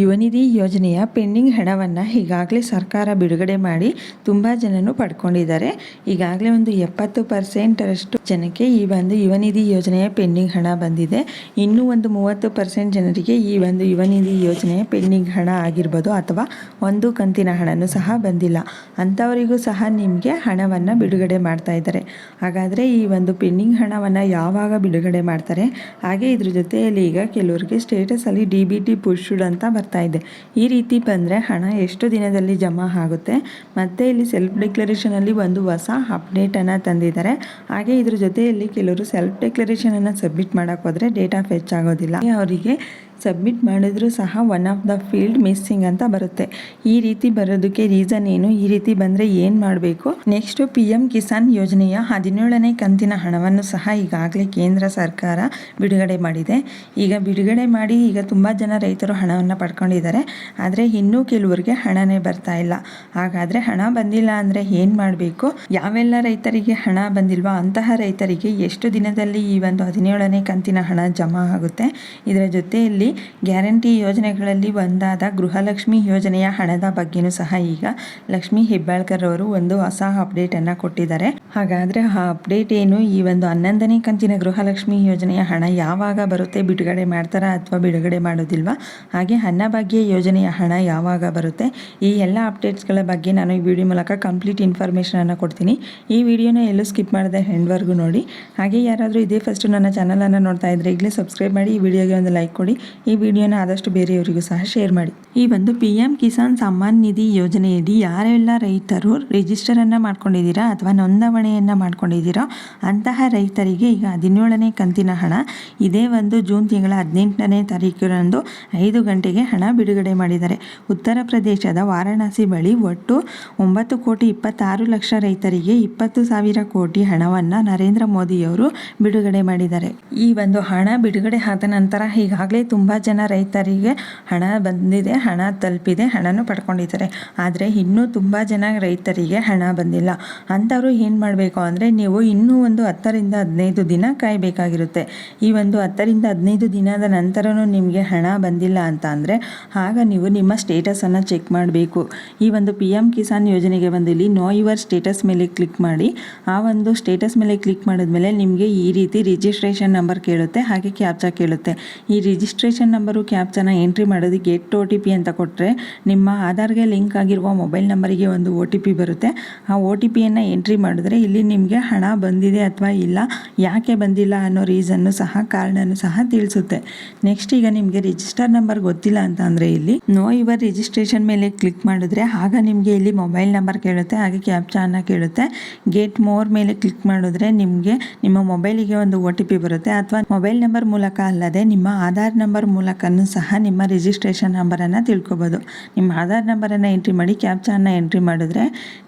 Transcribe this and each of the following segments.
ಯುವನಿಧಿ ಯೋಜನೆಯ ಪೆಂಡಿಂಗ್ ಹಣವನ್ನು ಈಗಾಗಲೇ ಸರ್ಕಾರ ಬಿಡುಗಡೆ ಮಾಡಿ ತುಂಬ ಜನನು ಪಡ್ಕೊಂಡಿದ್ದಾರೆ. ಈಗಾಗಲೇ ಒಂದು ಎಪ್ಪತ್ತು ಪರ್ಸೆಂಟರಷ್ಟು ಜನಕ್ಕೆ ಈ ಒಂದು ಯುವನಿಧಿ ಯೋಜನೆಯ ಪೆಂಡಿಂಗ್ ಹಣ ಬಂದಿದೆ. ಇನ್ನೂ ಒಂದು ಮೂವತ್ತು ಪರ್ಸೆಂಟ್ ಜನರಿಗೆ ಈ ಒಂದು ಯುವನಿಧಿ ಯೋಜನೆಯ ಪೆಂಡಿಂಗ್ ಹಣ ಆಗಿರ್ಬೋದು ಅಥವಾ ಒಂದು ಕಂತಿನ ಹಣನೂ ಸಹ ಬಂದಿಲ್ಲ. ಅಂಥವರಿಗೂ ಸಹ ನಿಮಗೆ ಹಣವನ್ನು ಬಿಡುಗಡೆ ಮಾಡ್ತಾ ಇದ್ದಾರೆ. ಹಾಗಾದರೆ ಈ ಒಂದು ಪೆಂಡಿಂಗ್ ಹಣವನ್ನು ಯಾವಾಗ ಬಿಡುಗಡೆ ಮಾಡ್ತಾರೆ? ಹಾಗೆ ಇದ್ರ ಜೊತೆಯಲ್ಲಿ ಈಗ ಕೆಲವರಿಗೆ ಸ್ಟೇಟಸಲ್ಲಿ ಡಿ ಬಿ ಟಿ ಪುಷ್ಡ್ ಅಂತ ಬರ್ತಾ ಇದೆ. ಈ ರೀತಿ ಬಂದರೆ ಹಣ ಎಷ್ಟು ದಿನದಲ್ಲಿ ಜಮಾ ಆಗುತ್ತೆ? ಮತ್ತು ಇಲ್ಲಿ ಸೆಲ್ಫ್ ಡಿಕ್ಲರೇಷನಲ್ಲಿ ಒಂದು ಹೊಸ ಅಪ್ಡೇಟನ್ನು ತಂದಿದ್ದಾರೆ. ಹಾಗೆ ಇದ್ರ ಜೊತೆಯಲ್ಲಿ ಕೆಲವರು ಸೆಲ್ಫ್ ಡಿಕ್ಲರೇಷನನ್ನು ಸಬ್ಮಿಟ್ ಮಾಡೋಕ್ಕೋದ್ರೆ ಡೇಟಾ ಫೆಚ್ ಆಗೋದಿಲ್ಲ. ಅವರಿಗೆ ಸಬ್ಮಿಟ್ ಮಾಡಿದ್ರೂ ಸಹ one of the field missing ಅಂತ ಬರುತ್ತೆ. ಈ ರೀತಿ ಬರೋದಕ್ಕೆ ರೀಸನ್ ಏನು? ಈ ರೀತಿ ಬಂದರೆ ಏನು ಮಾಡಬೇಕು? ನೆಕ್ಸ್ಟು ಪಿ ಎಂ ಕಿಸಾನ್ ಯೋಜನೆಯ ಹದಿನೇಳನೇ ಕಂತಿನ ಹಣವನ್ನು ಸಹ ಈಗಾಗಲೇ ಕೇಂದ್ರ ಸರ್ಕಾರ ಬಿಡುಗಡೆ ಮಾಡಿದೆ. ಈಗ ಬಿಡುಗಡೆ ಮಾಡಿ ಈಗ ತುಂಬ ಜನ ರೈತರು ಹಣವನ್ನು ಪಡ್ಕೊಂಡಿದ್ದಾರೆ. ಆದರೆ ಇನ್ನೂ ಕೆಲವರಿಗೆ ಹಣನೇ ಬರ್ತಾ ಇಲ್ಲ. ಹಾಗಾದರೆ ಹಣ ಬಂದಿಲ್ಲ ಅಂದರೆ ಏನು ಮಾಡಬೇಕು? ಯಾವೆಲ್ಲ ರೈತರಿಗೆ ಹಣ ಬಂದಿಲ್ವೋ? ಅಂತಹ ರೈತರಿಗೆ ಎಷ್ಟು ದಿನದಲ್ಲಿ ಈ ಒಂದು ಹದಿನೇಳನೇ ಕಂತಿನ ಹಣ ಜಮಾ ಆಗುತ್ತೆ? ಇದರ ಜೊತೆಯಲ್ಲಿ ಗ್ಯಾರಂಟಿ ಯೋಜನೆಗಳಲ್ಲಿ ಒಂದಾದ ಗೃಹಲಕ್ಷ್ಮಿ ಯೋಜನೆಯ ಹಣದ ಬಗ್ಗೆನೂ ಸಹ ಈಗ ಲಕ್ಷ್ಮಿ ಹೆಬ್ಬಾಳ್ಕರ್ ಅವರು ಒಂದು ಹೊಸ ಅಪ್ಡೇಟನ್ನು ಕೊಟ್ಟಿದ್ದಾರೆ. ಹಾಗಾದ್ರೆ ಆ ಅಪ್ಡೇಟ್ ಏನು? ಈ ಒಂದು ಹನ್ನೊಂದನೇ ಕಂತಿನ ಗೃಹಲಕ್ಷ್ಮಿ ಯೋಜನೆಯ ಹಣ ಯಾವಾಗ ಬರುತ್ತೆ? ಬಿಡುಗಡೆ ಮಾಡ್ತಾರಾ ಅಥವಾ ಬಿಡುಗಡೆ ಮಾಡೋದಿಲ್ವಾ? ಹಾಗೆ ಅನ್ನಭಾಗ್ಯ ಯೋಜನೆಯ ಹಣ ಯಾವಾಗ ಬರುತ್ತೆ? ಈ ಎಲ್ಲ ಅಪ್ಡೇಟ್ಸ್ಗಳ ಬಗ್ಗೆ ನಾನು ಈ ವಿಡಿಯೋ ಮೂಲಕ ಕಂಪ್ಲೀಟ್ ಇನ್ಫಾರ್ಮೇಷನನ್ನು ಕೊಡ್ತೀನಿ. ಈ ವಿಡಿಯೋನ ಎಲ್ಲೂ ಸ್ಕಿಪ್ ಮಾಡದೆ ಹೆಂಡ್ವರೆಗೂ ನೋಡಿ. ಹಾಗೆ ಯಾರಾದರೂ ಇದೇ ಫಸ್ಟ್ ನನ್ನ ಚಾನಲನ್ನು ನೋಡ್ತಾ ಇದ್ರೆ ಈಗಲೇ ಸಬ್ಸ್ಕ್ರೈಬ್ ಮಾಡಿ, ಈ ವಿಡಿಯೋಗೆ ಒಂದು ಲೈಕ್ ಕೊಡಿ. ಈ ವಿಡಿಯೋನ ಆದಷ್ಟು ಬೇರೆಯವರಿಗೂ ಸಹ ಶೇರ್ ಮಾಡಿ. ಈ ಒಂದು ಪಿ ಎಂ ಕಿಸಾನ್ ಸಮ್ಮಾನ್ ನಿಧಿ ಯೋಜನೆಯಡಿ ಯಾರೆಲ್ಲ ರೈತರು ರಿಜಿಸ್ಟರನ್ನು ಮಾಡ್ಕೊಂಡಿದ್ದೀರಾ ಅಥವಾ ನೋಂದಣಿಯನ್ನು ಮಾಡ್ಕೊಂಡಿದ್ದೀರೋ ಅಂತಹ ರೈತರಿಗೆ ಈಗ ಹದಿನೇಳನೇ ಕಂತಿನ ಹಣ. ಇದೇ ಒಂದು ಜೂನ್ ತಿಂಗಳ ಹದಿನೆಂಟನೇ ತಾರೀಕಿನಂದು ಐದು ಗಂಟೆಗೆ ಹಣ ಬಿಡುಗಡೆ ಮಾಡಿದ್ದಾರೆ. ಉತ್ತರ ಪ್ರದೇಶದ ವಾರಾಣಸಿ ಬಳಿ ಒಟ್ಟು ಒಂಬತ್ತು ಕೋಟಿ ಇಪ್ಪತ್ತಾರು ಲಕ್ಷ ರೈತರಿಗೆ ಇಪ್ಪತ್ತು ಸಾವಿರ ಕೋಟಿ ಹಣವನ್ನು ನರೇಂದ್ರ ಮೋದಿಯವರು ಬಿಡುಗಡೆ ಮಾಡಿದ್ದಾರೆ. ಈ ಒಂದು ಹಣ ಬಿಡುಗಡೆ ಆದ ನಂತರ ಈಗಾಗಲೇ ತುಂಬ ಜನ ರೈತರಿಗೆ ಹಣ ಬಂದಿದೆ. ಹಣ ತಲುಪಿದೆ, ಹಣನೂ ಪಡ್ಕೊಂಡಿದ್ದಾರೆ. ಆದರೆ ಇನ್ನೂ ತುಂಬ ಜನ ರೈತರಿಗೆ ಹಣ ಬಂದಿಲ್ಲ. ಅಂಥವ್ರು ಏನು ಮಾಡಬೇಕು ಅಂದರೆ ನೀವು ಇನ್ನೂ ಒಂದು ಹತ್ತರಿಂದ ಹದಿನೈದು ದಿನ ಕಾಯಬೇಕಾಗಿರುತ್ತೆ. ಈ ಒಂದು ಹತ್ತರಿಂದ ಹದಿನೈದು ದಿನದ ನಂತರನೂ ನಿಮಗೆ ಹಣ ಬಂದಿಲ್ಲ ಅಂತ ಅಂದರೆ ಆಗ ನೀವು ನಿಮ್ಮ ಸ್ಟೇಟಸನ್ನು ಚೆಕ್ ಮಾಡಬೇಕು. ಈ ಒಂದು ಪಿ ಎಂ ಕಿಸಾನ್ ಯೋಜನೆಗೆ ಬಂದು ಇಲ್ಲಿ ನೋ ಯುವರ್ ಸ್ಟೇಟಸ್ ಮೇಲೆ ಕ್ಲಿಕ್ ಮಾಡಿ. ಆ ಒಂದು ಸ್ಟೇಟಸ್ ಮೇಲೆ ಕ್ಲಿಕ್ ಮಾಡಿದ್ಮೇಲೆ ನಿಮಗೆ ಈ ರೀತಿ ರಿಜಿಸ್ಟ್ರೇಷನ್ ನಂಬರ್ ಕೇಳುತ್ತೆ, ಹಾಗೆ ಕ್ಯಾಪ್ಚಾ ಕೇಳುತ್ತೆ. ಈ ರಿಜಿಸ್ಟ್ರೇಷನ್ ನಂಬರು ಕ್ಯಾಪ್ಚಾನ ಎಂಟ್ರಿ ಮಾಡೋದಕ್ಕೆ ಎಟ್ ಒ ಟಿ ಪಿ ಅಂತ ಕೊಟ್ಟರೆ ನಿಮ್ಮ ಆಧಾರ್ಗೆ ಲಿಂಕ್ ಆಗಿರುವ ಮೊಬೈಲ್ ನಂಬರಿಗೆ ಒಂದು ಒ ಟಿ ಪಿ ಬರುತ್ತೆ. ಆ ಒ ಟಿ ಪಿಯನ್ನು ಎಂಟ್ರಿ ಮಾಡಿದ್ರೆ ಇಲ್ಲಿ ನಿಮಗೆ ಹಣ ಬಂದಿದೆ ಅಥವಾ ಇಲ್ಲ, ಯಾಕೆ ಬಂದಿಲ್ಲ ಅನ್ನೋ ರೀಸನ್ನು ಸಹ, ಕಾರಣನೂ ಸಹ ತಿಳಿಸುತ್ತೆ. ನೆಕ್ಸ್ಟ್ ಈಗ ನಿಮಗೆ ರಿಜಿಸ್ಟರ್ ನಂಬರ್ ಗೊತ್ತಿಲ್ಲ ಅಂತ ಇಲ್ಲಿ ನೋ ಇವರ್ ರಿಜಿಸ್ಟ್ರೇಷನ್ ಮೇಲೆ ಕ್ಲಿಕ್ ಮಾಡಿದ್ರೆ ಆಗ ನಿಮಗೆ ಇಲ್ಲಿ ಮೊಬೈಲ್ ನಂಬರ್ ಕೇಳುತ್ತೆ, ಹಾಗೆ ಕ್ಯಾಪ್ಚಾನ ಕೇಳುತ್ತೆ. ಗೇಟ್ ಮೋರ್ ಮೇಲೆ ಕ್ಲಿಕ್ ಮಾಡಿದ್ರೆ ನಿಮಗೆ ನಿಮ್ಮ ಮೊಬೈಲಿಗೆ ಒಂದು ಒ ಟಿ ಪಿ ಬರುತ್ತೆ. ಅಥವಾ ಮೊಬೈಲ್ ನಂಬರ್ ಮೂಲಕ ಅಲ್ಲದೆ ನಿಮ್ಮ ಆಧಾರ್ ನಂಬರ್ ಮೂಲಕನೂ ಸಹ ನಿಮ್ಮ ರಿಜಿಸ್ಟ್ರೇಷನ್ ನಂಬರನ್ನು ತಿಳ್ಕೊಬೋದು. ನಿಮ್ಮ ಆಧಾರ್ ನಂಬರನ್ನು ಎಂಟ್ರಿ ಮಾಡಿ ಕ್ಯಾಪ್ಚಾನ ಎಂಟ್ರಿ ಮಾಡಿದ್ರೆ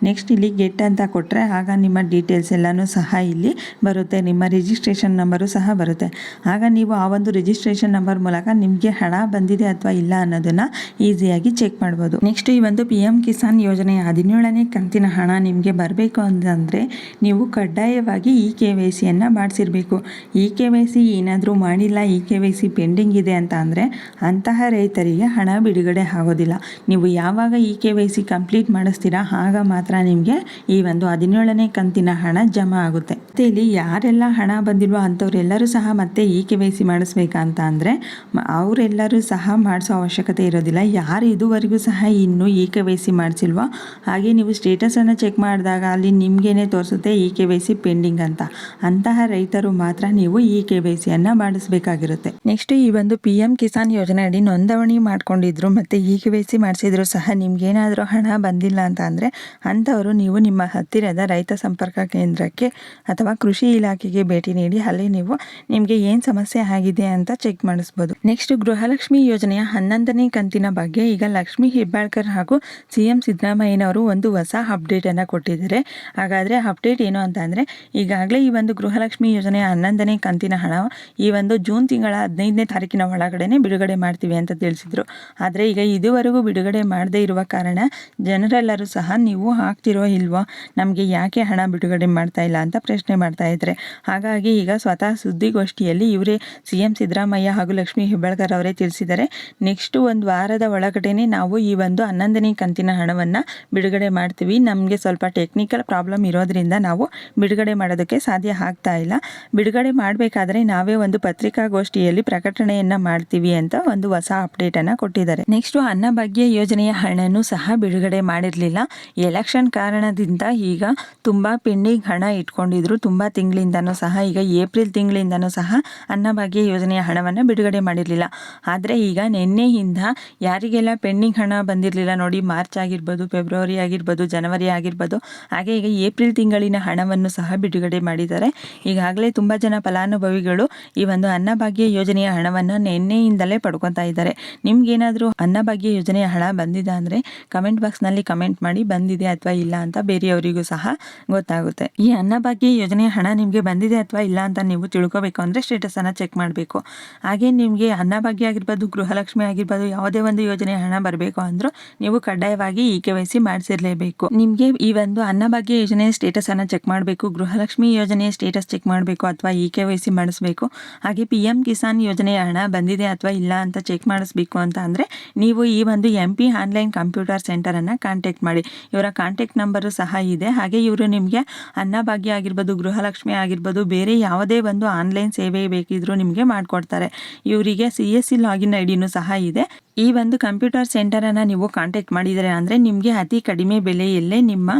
ನೆಕ್ಸ್ಟ್ ಇಲ್ಲಿ ಗೆಟ್ ಅಂತ ಕೊಟ್ಟರೆ ಆಗ ನಿಮ್ಮ ಡೀಟೇಲ್ಸ್ ಎಲ್ಲನೂ ಸಹ ಇಲ್ಲಿ ಬರುತ್ತೆ. ನಿಮ್ಮ ರಿಜಿಸ್ಟ್ರೇಷನ್ ನಂಬರು ಸಹ ಬರುತ್ತೆ. ಆಗ ನೀವು ಆ ಒಂದು ರಿಜಿಸ್ಟ್ರೇಷನ್ ನಂಬರ್ ಮೂಲಕ ನಿಮಗೆ ಹಣ ಬಂದಿದೆ ಅಥವಾ ಇಲ್ಲ ಅನ್ನೋದನ್ನು ಈಸಿಯಾಗಿ ಚೆಕ್ ಮಾಡ್ಬೋದು. ನೆಕ್ಸ್ಟ್ ಈ ಒಂದು ಪಿ ಎಂ ಕಿಸಾನ್ ಯೋಜನೆಯ ಹದಿನೇಳನೇ ಕಂತಿನ ಹಣ ನಿಮಗೆ ಬರಬೇಕು ಅಂತಂದರೆ ನೀವು ಕಡ್ಡಾಯವಾಗಿ ಇ ಕೆ ವೈ ಸಿಯನ್ನು ಮಾಡಿಸಿರಬೇಕು. ಇ ಕೆ ವೈ ಸಿ ಏನಾದರೂ ಮಾಡಿಲ್ಲ E K Y C pending ಇದೆ ಅಂತ ಅಂದರೆ ಅಂತಹ ರೈತರಿಗೆ ಹಣ ಬಿಡುಗಡೆ ಆಗೋದಿಲ್ಲ. ನೀವು ಯಾವಾಗ E K Y C complete ಮಾಡಿಸ್ತೀರಾ, ಆಗ ಮಾತ್ರ ನಿಮಗೆ ಈ ಒಂದು ಹದಿನೇಳನೇ ಕಂತಿನ ಹಣ ಜಮಾ ಆಗುತ್ತೆ. ಮತ್ತೆ ಇಲ್ಲಿ ಯಾರೆಲ್ಲ ಹಣ ಬಂದಿಲ್ವೋ ಅಂಥವ್ರೆಲ್ಲರೂ ಸಹ ಮತ್ತೆ ಇ ಕೆ ವೈ ಸಿ ಮಾಡಿಸ್ಬೇಕಂತ ಅಂದರೆ, ಅವರೆಲ್ಲರೂ ಸಹ ಮಾಡಿಸೋ ಅವಶ್ಯಕತೆ ಇರೋದಿಲ್ಲ. ಯಾರು ಇದುವರೆಗೂ ಸಹ ಇನ್ನೂ ಇ ಕೆ ವೈ ಸಿ ಮಾಡಿಸಿಲ್ವೋ, ಹಾಗೆ ನೀವು ಸ್ಟೇಟಸನ್ನು ಚೆಕ್ ಮಾಡಿದಾಗ ಅಲ್ಲಿ ನಿಮಗೇನೆ ತೋರಿಸುತ್ತೆ E K Y C pending ಅಂತ. ಅಂತಹ ರೈತರು ಮಾತ್ರ ನೀವು ಇ ಕೆ ವೈ ಸಿಯನ್ನು ಮಾಡಿಸ್ಬೇಕಾಗಿರುತ್ತೆ. ನೆಕ್ಸ್ಟ್ ಈ ಒಂದು ಪಿ ಎಂ ಕಿಸಾನ್ ಯೋಜನೆ ಅಡಿ ನೋಂದಣಿ ಮಾಡ್ಕೊಂಡಿದ್ರು ಮತ್ತು ಈಗ ಸಿ ಮಾಡಿಸಿದ್ರು ಸಹ ನಿಮಗೇನಾದರೂ ಹಣ ಬಂದಿಲ್ಲ ಅಂತ ಅಂದರೆ ಅಂಥವರು ನೀವು ನಿಮ್ಮ ಹತ್ತಿರದ ರೈತ ಸಂಪರ್ಕ ಕೇಂದ್ರಕ್ಕೆ ಅಥವಾ ಕೃಷಿ ಇಲಾಖೆಗೆ ಭೇಟಿ ನೀಡಿ, ಅಲ್ಲಿ ನೀವು ನಿಮಗೆ ಏನು ಸಮಸ್ಯೆ ಆಗಿದೆ ಅಂತ ಚೆಕ್ ಮಾಡಿಸ್ಬೋದು. ನೆಕ್ಸ್ಟ್ ಗೃಹಲಕ್ಷ್ಮಿ ಯೋಜನೆಯ ಹನ್ನೊಂದನೇ ಕಂತಿನ ಬಗ್ಗೆ ಈಗ ಲಕ್ಷ್ಮಿ ಹೆಬ್ಬಾಳ್ಕರ್ ಹಾಗೂ ಸಿ ಎಂ ಸಿದ್ದರಾಮಯ್ಯನವರು ಒಂದು ಹೊಸ ಅಪ್ಡೇಟನ್ನು ಕೊಟ್ಟಿದ್ದಾರೆ. ಹಾಗಾದರೆ ಅಪ್ಡೇಟ್ ಏನು ಅಂತ ಅಂದರೆ ಈಗಾಗಲೇ ಈ ಒಂದು ಗೃಹಲಕ್ಷ್ಮಿ ಯೋಜನೆಯ ಹನ್ನೊಂದನೇ ಕಂತಿನ ಹಣ ಈ ಒಂದು ಜೂನ್ ತಿಂಗಳ ಹದಿನೈದನೇ ತಾರೀಕಿನ ಒಳಗಡೆ ಬಿಡುಗಡೆ ಮಾಡ್ತೀವಿ ಅಂತ ತಿಳಿಸಿದರು. ಆದರೆ ಈಗ ಇದುವರೆಗೂ ಬಿಡುಗಡೆ ಮಾಡದೇ ಇರುವ ಕಾರಣ ಜನರೆಲ್ಲರೂ ಸಹ ನೀವು ಹಾಕ್ತಿರೋ ಇಲ್ವೋ? ನಮಗೆ ಯಾಕೆ ಹಣ ಬಿಡುಗಡೆ ಮಾಡ್ತಾ ಇಲ್ಲ ಅಂತ ಪ್ರಶ್ನೆ ಮಾಡ್ತಾ ಇದ್ದಾರೆ ಹಾಗಾಗಿ ಈಗ ಸ್ವತಃ ಸುದ್ದಿಗೋಷ್ಠಿಯಲ್ಲಿ ಇವರೇ ಸಿ ಎಂ ಸಿದ್ದರಾಮಯ್ಯ ಹಾಗೂ ಲಕ್ಷ್ಮೀ ಹೆಬ್ಬಾಳ್ಕರ್ ಅವರೇ ತಿಳಿಸಿದ್ದಾರೆ. ನೆಕ್ಸ್ಟ್ ಒಂದು ವಾರದ ಒಳಗಡೆನೆ ನಾವು ಈ ಒಂದು ಹನ್ನೊಂದನೇ ಕಂತಿನ ಹಣವನ್ನು ಬಿಡುಗಡೆ ಮಾಡ್ತೀವಿ. ನಮಗೆ ಸ್ವಲ್ಪ ಟೆಕ್ನಿಕಲ್ ಪ್ರಾಬ್ಲಮ್ ಇರೋದ್ರಿಂದ ನಾವು ಬಿಡುಗಡೆ ಮಾಡೋದಕ್ಕೆ ಸಾಧ್ಯ ಆಗ್ತಾ ಇಲ್ಲ. ಬಿಡುಗಡೆ ಮಾಡಬೇಕಾದ್ರೆ ನಾವೇ ಒಂದು ಪತ್ರಿಕಾಗೋಷ್ಠಿಯಲ್ಲಿ ಪ್ರಕಟಣೆಯನ್ನು ಮಾಡ್ತೀವಿ ಅಂತ ಒಂದು ಹೊಸ ಅಪ್ಡೇಟನ್ನು ಕೊಟ್ಟಿದ್ದಾರೆ. ನೆಕ್ಸ್ಟ್ ಅನ್ನಭಾಗ್ಯ ಯೋಜನೆಯ ಹಣನೂ ಸಹ ಬಿಡುಗಡೆ ಮಾಡಿರಲಿಲ್ಲ. ಎಲೆಕ್ಷನ್ ಕಾರಣದಿಂದ ಈಗ ತುಂಬ ಪೆಂಡಿಂಗ್ ಹಣ ಇಟ್ಕೊಂಡಿದ್ರು. ತುಂಬ ತಿಂಗಳಿಂದನೂ ಸಹ, ಈಗ ಏಪ್ರಿಲ್ ತಿಂಗಳಿಂದನೂ ಸಹ ಅನ್ನಭಾಗ್ಯ ಯೋಜನೆಯ ಹಣವನ್ನು ಬಿಡುಗಡೆ ಮಾಡಿರಲಿಲ್ಲ. ಆದರೆ ಈಗ ನಿನ್ನೆಯಿಂದ ಯಾರಿಗೆಲ್ಲ ಪೆಂಡಿಂಗ್ ಹಣ ಬಂದಿರಲಿಲ್ಲ ನೋಡಿ, ಮಾರ್ಚ್ ಆಗಿರ್ಬೋದು, ಫೆಬ್ರವರಿ ಆಗಿರ್ಬೋದು, ಜನವರಿ ಆಗಿರ್ಬೋದು, ಹಾಗೆ ಈಗ ಏಪ್ರಿಲ್ ತಿಂಗಳಿನ ಹಣವನ್ನು ಸಹ ಬಿಡುಗಡೆ ಮಾಡಿದ್ದಾರೆ. ಈಗಾಗಲೇ ತುಂಬ ಜನ ಫಲಾನುಭವಿಗಳು ಈ ಒಂದು ಅನ್ನಭಾಗ್ಯ ಯೋಜನೆಯ ಹಣವನ್ನು ನಿನ್ನೆಯಿಂದಲೇ ಪಡ್ಕೊತಾ ಇದ್ದಾರೆ. ನಿಮ್ಗೇನಾದರೂ ಅನ್ನಭಾಗ್ಯ ಯೋಜನೆಯ ಹಣ ಬಂದಿದೆ ಅಂದರೆ ಕಮೆಂಟ್ ಬಾಕ್ಸ್ನಲ್ಲಿ ಕಮೆಂಟ್ ಮಾಡಿ ಬಂದಿದೆ ಅಥವಾ ಇಲ್ಲ ಅಂತ ಬೇರೆಯವರಿಗೂ ಸಹ ಗೊತ್ತಾಗುತ್ತೆ. ಈ ಅನ್ನಭಾಗ್ಯ ಯೋಜನೆಯ ಹಣ ನಿಮಗೆ ಬಂದಿದೆ ಅಥವಾ ಇಲ್ಲ ಅಂತ ನೀವು ತಿಳ್ಕೊಬೇಕು ಅಂದರೆ ಸ್ಟೇಟಸನ್ನು ಚೆಕ್ ಮಾಡಬೇಕು. ಹಾಗೆ ನಿಮಗೆ ಅನ್ನಭಾಗ್ಯ ಆಗಿರ್ಬೋದು, ಗೃಹಲಕ್ಷ್ಮಿ ಆಗಿರ್ಬೋದು, ಯಾವುದೇ ಒಂದು ಯೋಜನೆಯ ಹಣ ಬರಬೇಕು ಅಂದರೂ ನೀವು ಕಡ್ಡಾಯವಾಗಿ ಈ ಕೆ ವೈ ಸಿ ಮಾಡಿಸಿರಲೇಬೇಕು. ನಿಮಗೆ ಈ ಒಂದು ಅನ್ನಭಾಗ್ಯ ಯೋಜನೆಯ ಸ್ಟೇಟಸನ್ನು ಚೆಕ್ ಮಾಡಬೇಕು, ಗೃಹಲಕ್ಷ್ಮಿ ಯೋಜನೆಯ ಸ್ಟೇಟಸ್ ಚೆಕ್ ಮಾಡಬೇಕು ಅಥವಾ ಇ ಕೆ ವೈ ಸಿ ಮಾಡಿಸ್ಬೇಕು. ಹಾಗೆ ಪಿ ಎಂ ಕಿಸಾನ್ ಯೋಜನೆಯ ಹಣ ಬಂದಿದೆ ಅಥವಾ ಇಲ್ಲ ಅಂತ ಚೆಕ್ ಮಾಡಿಸ್ಬೇಕು ಅಂತ ಅಂದರೆ ನೀವು ಈ ಒಂದು ಎಂ ಪಿ ಆನ್ಲೈನ್ ಕಂಪ್ಯೂಟರ್ ಸೆಂಟರನ್ನು ಕಾಂಟ್ಯಾಕ್ಟ್ ಮಾಡಿ. ಇವರ ಕಾಂಟ್ಯಾಕ್ಟ್ ನಂಬರು ಸಹ ಇದೆ. ಹಾಗೆ ಇವರು ನಿಮಗೆ ಅನ್ನಭಾಗ್ಯ ಆಗಿರ್ಬೋದು, ಗೃಹಲಕ್ಷ್ಮಿ ಆಗಿರ್ಬೋದು, ಬೇರೆ ಯಾವುದೇ ಒಂದು ಆನ್ಲೈನ್ ಸೇವೆ ಬೇಕಿದ್ರೂ ನಿಮಗೆ ಮಾಡಿಕೊಡ್ತಾರೆ. ಇವರಿಗೆ C S C login I ಡಿನೂ ಸಹ ಇದೆ. ಈ ಒಂದು ಕಂಪ್ಯೂಟರ್ ಸೆಂಟರನ್ನು ನೀವು ಕಾಂಟ್ಯಾಕ್ಟ್ ಮಾಡಿದರೆ ಅಂದರೆ ನಿಮಗೆ ಅತಿ ಕಡಿಮೆ ಬೆಲೆಯಲ್ಲೇ ನಿಮ್ಮ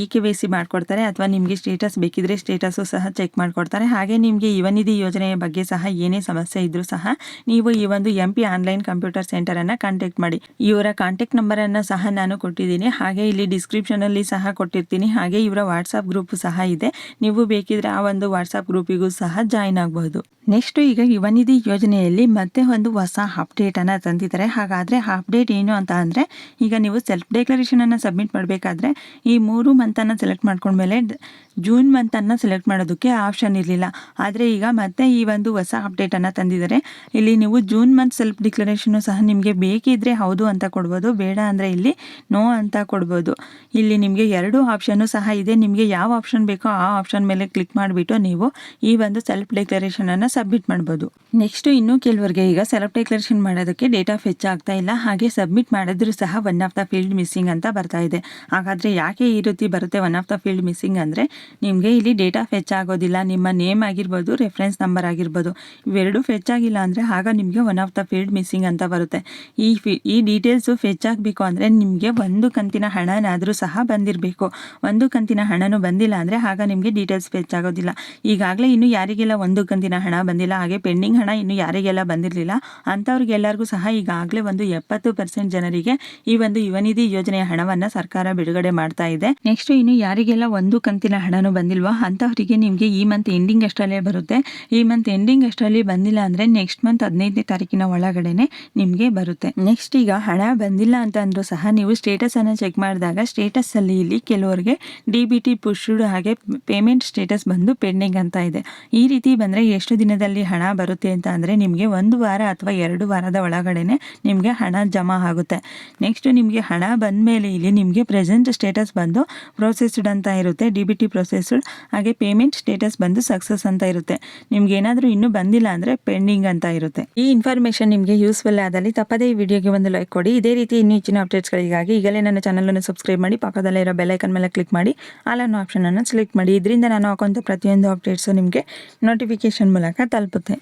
ಇ ಕೆ ವೈ ಸಿ ಮಾಡಿಕೊಡ್ತಾರೆ ಅಥವಾ ನಿಮಗೆ ಸ್ಟೇಟಸ್ ಬೇಕಿದ್ರೆ ಸ್ಟೇಟಸ್ಸು ಸಹ ಚೆಕ್ ಮಾಡಿಕೊಡ್ತಾರೆ. ಹಾಗೆ ನಿಮಗೆ ಯುವನಿಧಿ ಯೋಜನೆಯ ಬಗ್ಗೆ ಸಹ ಏನೇ ಸಮಸ್ಯೆ ಇದ್ದರೂ ಸಹ ನೀವು ಈ ಒಂದು ಎಂ ಪಿ ಆನ್ಲೈನ್ ಕಂಪ್ಯೂಟರ್ ಸೆಂಟರನ್ನು ಕಾಂಟ್ಯಾಕ್ಟ್ ಮಾಡಿ. ಇವರ ಕಾಂಟ್ಯಾಕ್ಟ್ ನಂಬರನ್ನು ಸಹ ನಾನು ಕೊಟ್ಟಿದ್ದೀನಿ. ಹಾಗೆ ಇಲ್ಲಿ ಡಿಸ್ಕ್ರಿಪ್ಷನಲ್ಲಿ ಸಹ ಕೊಟ್ಟಿರ್ತೀನಿ. ಹಾಗೆ ಇವರ ವಾಟ್ಸಪ್ ಗ್ರೂಪ್ ಸಹ ಇದೆ. ನೀವು ಬೇಕಿದ್ರೆ ಆ ಒಂದು ವಾಟ್ಸಪ್ ಗ್ರೂಪಿಗೂ ಸಹ ಜಾಯಿನ್ ಆಗಬಹುದು. ನೆಕ್ಸ್ಟ್ ಈಗ ಯುವನಿಧಿ ಯೋಜನೆಯಲ್ಲಿ ಮತ್ತೆ ಒಂದು ಹೊಸ ಅಪ್ಡೇಟನ್ನು ತಂದಿದ್ದಾರೆ. ಹಾಗಾದರೆ ಅಪ್ಡೇಟ್ ಏನು ಅಂತ ಅಂದರೆ, ಈಗ ನೀವು ಸೆಲ್ಫ್ ಡೆಕ್ಲರೇಷನನ್ನು ಸಬ್ಮಿಟ್ ಮಾಡಬೇಕಾದ್ರೆ, ಈ ಮೂರು ಮಂತನ್ನು ಸೆಲೆಕ್ಟ್ ಮಾಡ್ಕೊಂಡ್ಮೇಲೆ ಜೂನ್ ಮಂತನ್ನು ಸೆಲೆಕ್ಟ್ ಮಾಡೋದಕ್ಕೆ ಆಪ್ಷನ್ ಇರಲಿಲ್ಲ. ಆದರೆ ಈಗ ಮತ್ತೆ ಈ ಒಂದು ಹೊಸ ಅಪ್ಡೇಟನ್ನು ತಂದಿದ್ದಾರೆ. ಇಲ್ಲಿ ನೀವು ಜೂನ್ ಮಂತ್ ಸೆಲ್ಫ್ ಡಿಕ್ಲರೇಷನು ಸಹ ನಿಮಗೆ ಬೇಕಿದ್ದರೆ ಹೌದು ಅಂತ ಕೊಡ್ಬೋದು, ಬೇಡ ಅಂದರೆ ಇಲ್ಲಿ ನೋ ಅಂತ ಕೊಡ್ಬೋದು. ಇಲ್ಲಿ ನಿಮಗೆ ಎರಡು ಆಪ್ಷನ್ನು ಸಹ ಇದೆ. ನಿಮಗೆ ಯಾವ ಆಪ್ಷನ್ ಬೇಕೋ ಆ ಆಪ್ಷನ್ ಮೇಲೆ ಕ್ಲಿಕ್ ಮಾಡಿಬಿಟ್ಟು ನೀವು ಈ ಒಂದು ಸೆಲ್ಫ್ ಡೆಕ್ಲರೇಷನನ್ನು ಸಬ್ಮಿಟ್ ಮಾಡ್ಬೋದು. ನೆಕ್ಸ್ಟ್ ಇನ್ನೂ ಕೆಲವರಿಗೆ ಈಗ ಸೆಲ್ಫ್ ಡೆಕ್ಲರೇಷನ್ ಮಾಡೋದಕ್ಕೆ ಡೇಟ್ ಆಫ್ ಹೆಚ್ಚು ಆಗ್ತಾ ಇಲ್ಲ. ಹಾಗೆ ಸಬ್ಮಿಟ್ ಮಾಡಿದ್ರು ಸಹ one of the field missing ಅಂತ ಬರ್ತಾ ಇದೆ. ಹಾಗಾದರೆ ಯಾಕೆ ಈ ರೀತಿ ಬರುತ್ತೆ one of the field missing ಅಂದರೆ ನಿಮಗೆ ಇಲ್ಲಿ ಡೇಟ್ ಆಫ್ ಹೆಚ್ಚಾಗೋದಿಲ್ಲ ನಿಮ್ಮ ನೇಮ್ ಆಗಿರ್ಬೋದು ರೆಫರೆನ್ಸ್ ನಂಬರ್ ಆಗಿರ್ಬೋದು. ಇವೆರಡು ಫೆಚ್ ಆಗಿಲ್ಲ ಅಂದರೆ ಆಗ ನಿಮಗೆ one of the field missing ಅಂತ ಬರುತ್ತೆ. ಈ ಫಿ ಈ ಡೀಟೇಲ್ಸು ಫೆಚ್ ಆಗಬೇಕು ಅಂದರೆ ನಿಮಗೆ ಒಂದು ಕಂತಿನ ಹಣನಾದರೂ ಸಹ ಬಂದಿರಬೇಕು. ಒಂದು ಕಂತಿನ ಹಣನೂ ಬಂದಿಲ್ಲ ಅಂದರೆ ಆಗ ನಿಮಗೆ ಡೀಟೇಲ್ಸ್ ಫೆಚ್ ಆಗೋದಿಲ್ಲ. ಈಗಾಗಲೇ ಇನ್ನು ಯಾರಿಗೆಲ್ಲ ಒಂದು ಕಂತಿನ ಹಣ ಬಂದಿಲ್ಲ. ಹಾಗೆ ಪೆಂಡಿಂಗ್ ಹಣ ಇನ್ನು ಯಾರಿಗೆಲ್ಲ ಬಂದಿರಲಿಲ್ಲ. ಅಂಥವ್ರಿಗೆಲ್ಲರಿಗೂ ಸಹ ಈಗಾಗಲೇ ಒಂದು ಎಪ್ಪತ್ತು ಪರ್ಸೆಂಟ್ ಜನರಿಗೆ ಈ ಒಂದು ಯುವನಿಧಿ ಯೋಜನೆಯ ಹಣವನ್ನು ಸರ್ಕಾರ ಬಿಡುಗಡೆ ಮಾಡ್ತಾ ಇದೆ. ನೆಕ್ಸ್ಟ್ ಇನ್ನು ಯಾರಿಗೆಲ್ಲ ಒಂದು ಕಂತಿನ ಹಣನೂ ಬಂದಿಲ್ವೋ? ಅಂಥವರಿಗೆ ನಿಮಗೆ ಈ ಮಂತ್ ಎಂಡಿಂಗ್ ಅಷ್ಟರಲ್ಲೇ ಬರುತ್ತೆ. ಈ ಮಂತ್ ಎಂಡಿಂಗ್ ಅಷ್ಟರಲ್ಲಿ ಬಂದಿಲ್ಲ ಅಂದರೆ ನೆಕ್ಸ್ಟ್ ಮಂತ್ ಹದಿನೈದನೇ ತಾರೀಕಿನ ಒಳಗಡೆನೆ ನಿಮಗೆ ಬರುತ್ತೆ. ನೆಕ್ಸ್ಟ್ ಈಗ ಹಣ ಬಂದಿಲ್ಲ ಅಂತ ಅಂದರೂ ಸಹ ನೀವು ಸ್ಟೇಟಸ್ ಅನ್ನು ಚೆಕ್ ಮಾಡಿದಾಗ ಸ್ಟೇಟಸ್ ಅಲ್ಲಿ ಇಲ್ಲಿ ಕೆಲವರಿಗೆ ಡಿ ಬಿ ಟಿ ಪುಷ್ಡ್ ಹಾಗೆ ಪೇಮೆಂಟ್ ಸ್ಟೇಟಸ್ ಬಂದು ಪೆಂಡಿಂಗ್ ಅಂತ ಇದೆ. ಈ ರೀತಿ ಬಂದರೆ ಎಷ್ಟು ದಿನದಲ್ಲಿ ಹಣ ಬರುತ್ತೆ ಅಂತ ಅಂದರೆ ನಿಮಗೆ ಒಂದು ವಾರ ಅಥವಾ ಎರಡು ವಾರದ ಒಳಗಡೆನೆ ನಿಮಗೆ ಹಣ ಜಮಾ ಆಗುತ್ತೆ. ನೆಕ್ಸ್ಟ್ ನಿಮಗೆ ಹಣ ಬಂದ ಮೇಲೆ ಇಲ್ಲಿ ನಿಮಗೆ ಪ್ರೆಸೆಂಟ್ ಸ್ಟೇಟಸ್ ಬಂದು ಪ್ರೊಸೆಸ್ಡ್ ಅಂತ ಇರುತ್ತೆ. ಡಿ ಬಿ ಪ್ರೊಸೆಸ್ಡ್ ಹಾಗೆ ಪೇಮೆಂಟ್ ಸ್ಟೇಟಸ್ ಬಂದು ಸಕ್ಸಸ್ ಅಂತ ಇರುತ್ತೆ. ನಿಮ್ಗೆ ಏನಾದರೂ ಇನ್ನೂ ಬಂದಿಲ್ಲ ಅಂದರೆ ಪೆಂಡಿಂಗ್ ಅಂತ ಇರುತ್ತೆ. ಈ ಇನ್ಫಾರ್ಮೇಷನ್ ನಿಮಗೆ ಯೂಸ್ಫುಲ್ ಆದಲ್ಲಿ ತಪ್ಪದೇ ಈ ವಿಡಿಯೋಗೆ ಒಂದು ಲೈಕ್ ಕೊಡಿ. ಇದೇ ರೀತಿ ಇನ್ನೂ ಹೆಚ್ಚಿನ ಅಪ್ಡೇಟ್ಸ್ಗಳಿಗಾಗಿ ಈಗಲೇ ನನ್ನ ಚಾನಲನ್ನು ಸಬ್ಸ್ಕ್ರೈಬ್ ಮಾಡಿ, ಪಕ್ಕದಲ್ಲೇ ಇರೋ ಬೆಲೈಕನ್ ಮೇಲೆ ಕ್ಲಿಕ್ ಮಾಡಿ ಆಲ್ ಅನ್ನೋ ಆಪ್ಷನನ್ನು ಸೆಲೆಕ್ಟ್ ಮಾಡಿ. ಇದರಿಂದ ನಾನು ಹಾಕುವಂಥ ಪ್ರತಿಯೊಂದು ಅಪ್ಡೇಟ್ಸು ನಿಮಗೆ ನೋಟಿಫಿಕೇಶನ್ ಮೂಲಕ చక్కగా తలుపుతాయి